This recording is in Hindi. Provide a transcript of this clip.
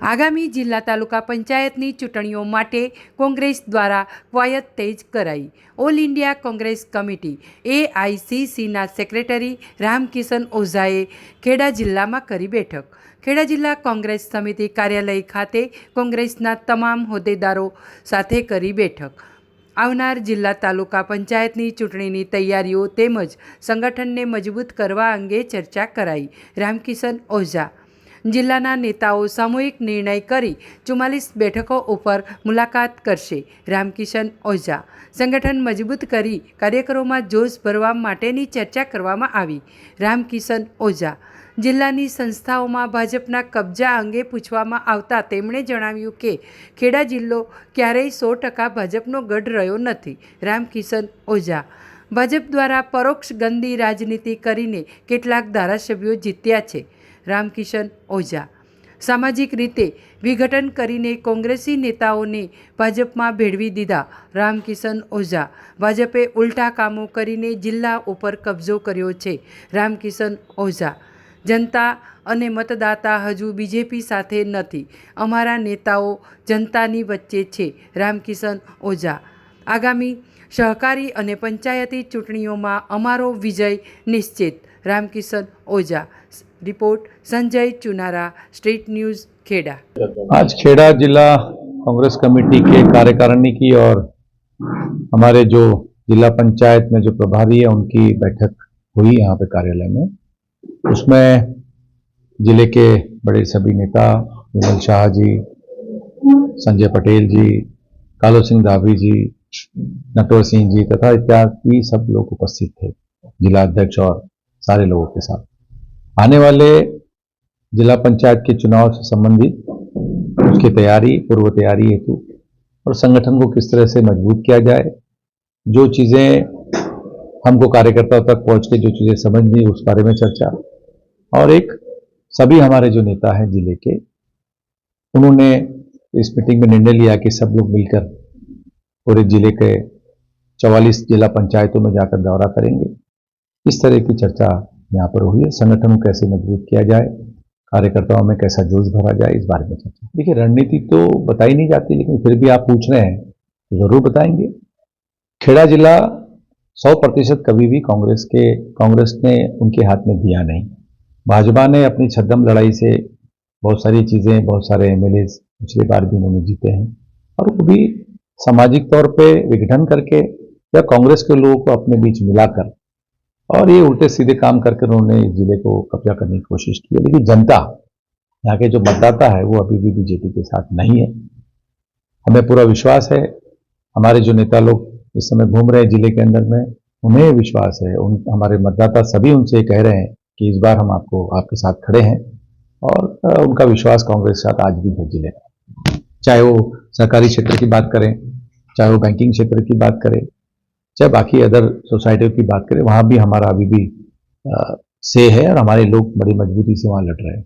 આગામી જિલ્લા તાલુકા પંચાયતની ચૂંટણીઓ માટે કોંગ્રેસ દ્વારા કવાયત તેજ કરાઈ. ઓલ ઇન્ડિયા કોંગ્રેસ કમિટી, એઆઈસીસીના સેક્રેટરી રામકિશન ઓઝાએ ખેડા જિલ્લામાં કરી બેઠક. ખેડા જિલ્લા કોંગ્રેસ સમિતિ કાર્યાલય ખાતે કોંગ્રેસના તમામ હોદ્દેદારો સાથે કરી બેઠક. આવનાર જિલ્લા તાલુકા પંચાયતની ચૂંટણીની તૈયારીઓ તેમજ સંગઠનને મજબૂત કરવા અંગે ચર્ચા કરાઈ. રામકિશન ઓઝા જિલ્લાના નેતાઓ સામૂહિક નિર્ણય કરી ચુમ્માલીસ બેઠકો ઉપર મુલાકાત કરશે. રામકિશન ઓઝા સંગઠન મજબૂત કરી કાર્યકરોમાં જોશ ભરવા માટેની ચર્ચા કરવામાં આવી. રામકિશન ઓઝા જિલ્લાની સંસ્થાઓમાં ભાજપના કબજા અંગે પૂછવામાં આવતા તેમણે જણાવ્યું કે, ખેડા જિલ્લો ક્યારેય સો ટકા ભાજપનો ગઢ રહ્યો નથી. રામકિશન ઓઝા ભાજપ દ્વારા પરોક્ષ ગંદી રાજનીતિ કરીને કેટલાક ધારાસભ્યો જીત્યા છે. રામકિશન ઓઝા. સામાજિક રીતે વિઘટન કરીને કોંગ્રેસી નેતાઓને ભાજપમાં ભેળવી દીધા રામકિશન ઓઝા. ભાજપે ઉલટા કામો કરીને જિલ્લા ઉપર કબજો કર્યો છે રામકિશન ઓઝા. જનતા અને મતદાતા હજુ બીજેપી સાથે નથી. અમારા નેતાઓ જનતાની વચ્ચે છે રામકિશન ઓઝા. આગામી સહકારી અને પંચાયતી ચૂંટણીઓમાં અમારો વિજય નિશ્ચિત Ramkishan Ojha. Report, Sanjay Chunara, street news, Kheda. आज खेड़ा जिला कांग्रेस कमेटी के कार्यकारिणी की और हमारे जो जिला पंचायत में जो प्रभारी है, उनकी बैठक हुई यहाँ पे कार्यालय में। उसमें ज़िले के बड़े सभी नेता, विमल शाह जी, संजय पटेल जी, कालो सिंह धाबी जी, नटवर सिंह जी तथा इत्यादि सब लोग उपस्थित थे, जिला अध्यक्ष और सारे लोगों के साथ। आने वाले जिला पंचायत के चुनाव से संबंधित उसकी तैयारी, पूर्व तैयारी हेतु और संगठन को किस तरह से मज़बूत किया जाए, जो चीज़ें हमको कार्यकर्ताओं तक पहुँच के जो चीज़ें समझ समझनी उस बारे में चर्चा और एक सभी हमारे जो नेता हैं ज़िले के, उन्होंने इस मीटिंग में निर्णय लिया कि सब लोग मिलकर पूरे ज़िले के चवालीस जिला पंचायतों में जाकर दौरा करेंगे। इस तरह की चर्चा यहाँ पर हुई है। संगठन कैसे मज़बूत किया जाए, कार्यकर्ताओं में कैसा जोश भरा जाए, इस बारे में चर्चा। देखिए, रणनीति तो बताई नहीं जाती, लेकिन फिर भी आप पूछ रहे हैं तो ज़रूर बताएँगे। खेड़ा जिला सौ प्रतिशत कभी भी कांग्रेस के, कांग्रेस ने उनके हाथ में दिया नहीं। भाजपा ने अपनी छद्म लड़ाई से बहुत सारी चीज़ें, बहुत सारे एम पिछली बार भी उन्होंने जीते हैं। और वो भी सामाजिक तौर पे विघटन करके या कांग्रेस के लोगों को अपने बीच मिलाकर और ये उल्टे सीधे काम करके उन्होंने इस ज़िले को कब्जा करने की कोशिश की है। लेकिन जनता, यहाँ के जो मतदाता है, वो अभी भी बीजेपी के साथ नहीं है। हमें पूरा विश्वास है। हमारे जो नेता लोग इस समय घूम रहे हैं ज़िले के अंदर में, उन्हें विश्वास है। उन, हमारे मतदाता सभी उनसे कह रहे हैं कि इस बार हम आपको, आपके साथ खड़े हैं। और उनका विश्वास कांग्रेस के साथ आज भी है ज़िले चाहे वो सरकारी क्षेत्र की बात करें, चाहे वो बैंकिंग क्षेत्र की बात करें चाहे बाकी अदर सोसाइटियों की बात करें, वहाँ भी हमारा अभी भी से है और हमारे लोग बड़ी मजबूती से वहाँ लड़ रहे हैं।